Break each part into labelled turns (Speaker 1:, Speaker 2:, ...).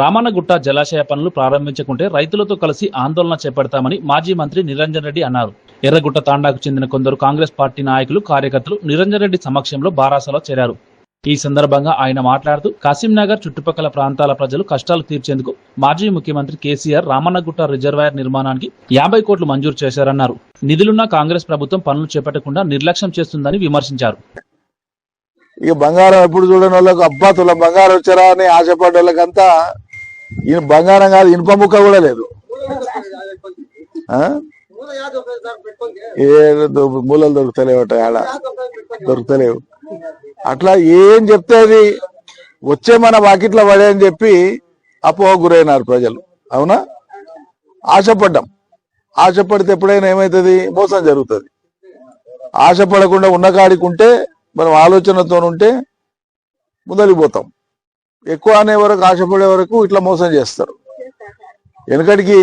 Speaker 1: రామన్నగుట్ట జలాశయ పనులు ప్రారంభించకుంటే రైతులతో కలిసి ఆందోళన చేపడతామని మాజీ మంత్రి నిరంజన్ రెడ్డి అన్నారు. ఎర్రగుట్ట తాండాకు చెందిన కొందరు కాంగ్రెస్ పార్టీ నాయకులు కార్యకర్తలు నిరంజన్ రెడ్డి సమక్షంలో బారాసలో చేరారు. ఈ సందర్భంగా ఆయన మాట్లాడుతూ కాసింనగర్ చుట్టుపక్కల ప్రాంతాల ప్రజలు కష్టాలు తీర్చేందుకు మాజీ ముఖ్యమంత్రి కేసీఆర్ రామన్నగుట్ట రిజర్వాయర్ నిర్మాణానికి యాభై కోట్లు మంజూరు చేశారన్నారు. నిధులున్న కాంగ్రెస్ ప్రభుత్వం పనులు చేపట్టకుండా నిర్లక్ష్యం చేస్తుందని విమర్శించారు.
Speaker 2: ఇక బంగారం ఎప్పుడు చూడని వాళ్ళకు అబ్బా తుల బంగారం వచ్చారా అని ఆశపడ్డ వాళ్ళకంతా ఈయన బంగారం కాదు ఇనుప ముక్క కూడా లేదు. ఏ మూలలు దొరుకుతలేవట ఆడ. దొరుకుతలేవు. అట్లా ఏం చెప్తే అది? వచ్చే మన వాకిట్లో పడే అని చెప్పి అపోహ గురైనారు ప్రజలు. అవునా? ఆశపడ్డాం. ఆశపడితే ఎప్పుడైనా ఏమవుతుంది మోసం జరుగుతుంది. ఆశపడకుండా ఉన్న కాడికి ఉంటే మనం ఆలోచనతో ఉంటే ముందరికి పోతాం. ఎక్కువ అనే వరకు ఆశపడే వరకు ఇట్లా మోసం చేస్తారు. వెనకటికి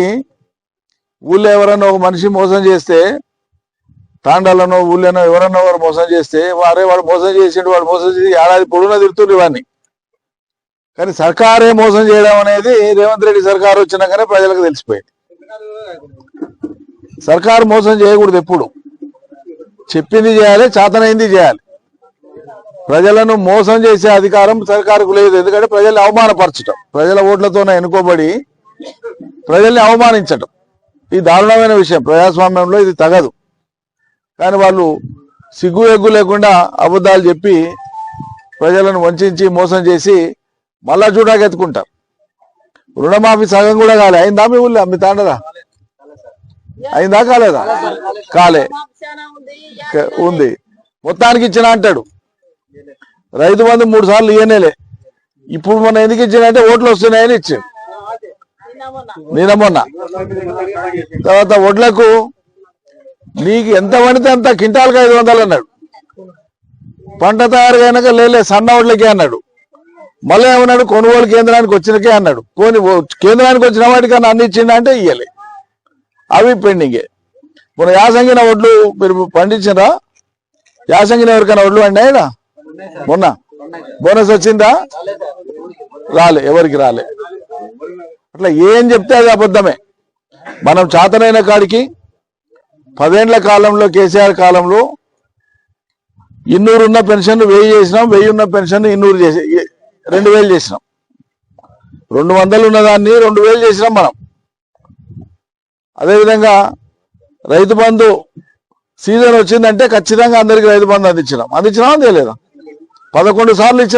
Speaker 2: ఊళ్ళో ఎవరన్నా ఒక మనిషి మోసం చేస్తే తాండాలనో ఊళ్ళోనో ఎవరన్నా వారు మోసం చేస్తే వారే వాడు మోసం చేసిండు వాడు మోసం చేసి ఏడాది పొడుగున తిరుగుతుండ్రు ఇవన్నీ. కానీ సర్కారే మోసం చేయడం అనేది రేవంత్ రెడ్డి సర్కారు వచ్చినాకనే ప్రజలకు తెలిసిపోయింది. సర్కారు మోసం చేయకూడదు ఎప్పుడు. చెప్పింది చేయాలి చేతనైంది చేయాలి. ప్రజలను మోసం చేసే అధికారం సర్కారుకు లేదు. ఎందుకంటే ప్రజల్ని అవమానపరచటం ప్రజల ఓట్లతోనే ఎన్నుకోబడి ప్రజల్ని అవమానించటం. ఇది దారుణమైన విషయం. ప్రజాస్వామ్యంలో ఇది తగదు. కానీ వాళ్ళు సిగ్గు ఎగ్గు లేకుండా అబద్ధాలు చెప్పి ప్రజలను వంచి మోసం చేసి మళ్ళా చూడాకెత్తుకుంటారు రుణమాఫీ సగం కూడా కాలే. అయిందా మీ ఊళ్ళో? మీ తాండదా? అయిందా కాలేదా? కాలే. ఉంది. మొత్తానికి ఇచ్చిన అంటాడు. రైతు బంధు మూడు సార్లు ఇయ్యనేలే. ఇప్పుడు మొన్న ఎందుకు ఇచ్చిందంటే ఓట్లు వస్తున్నాయని ఇచ్చాడు. నిన్న మొన్న. తర్వాత వడ్లకు నీకు ఎంత పడితే అంత కింటాలకు ఐదు వందలు అన్నాడు. పంట తయారు లేలే సన్న వడ్లకే అన్నాడు. మళ్ళీ ఏమన్నాడు? కొనుగోలు కేంద్రానికి వచ్చినకే అన్నాడు. కొని కేంద్రానికి వచ్చిన వాటికన్నా అన్ని ఇచ్చిండంటే ఇయ్యలే. అవి పెండింగే. మన యాసంగిన వడ్లు మీరు పండించినరా? యాసంగిన ఎవరికైనా వడ్లు అయినా మొన్న? బోనస్ వచ్చిందా? రాలే ఎవరికి రాలే. అట్లా ఏం చెప్తే అది అబద్ధమే. మనం చాతనైన కాడికి పదేండ్ల కాలంలో కేసీఆర్ కాలంలో ఇన్నూరు ఉన్న పెన్షన్ వెయ్యి చేసినాం వెయ్యి ఉన్న పెన్షన్ ఇన్నూరు చేసి రెండు వేలు చేసినాం. రెండు వందలు ఉన్నదాన్ని రెండు వేలు చేసినాం మనం. అదేవిధంగా రైతు బంధు సీజన్ వచ్చిందంటే ఖచ్చితంగా అందరికీ రైతు బంధు అందించినాం. అందించినాం అందే లేదా పదకొండు సార్లు ఇచ్చిన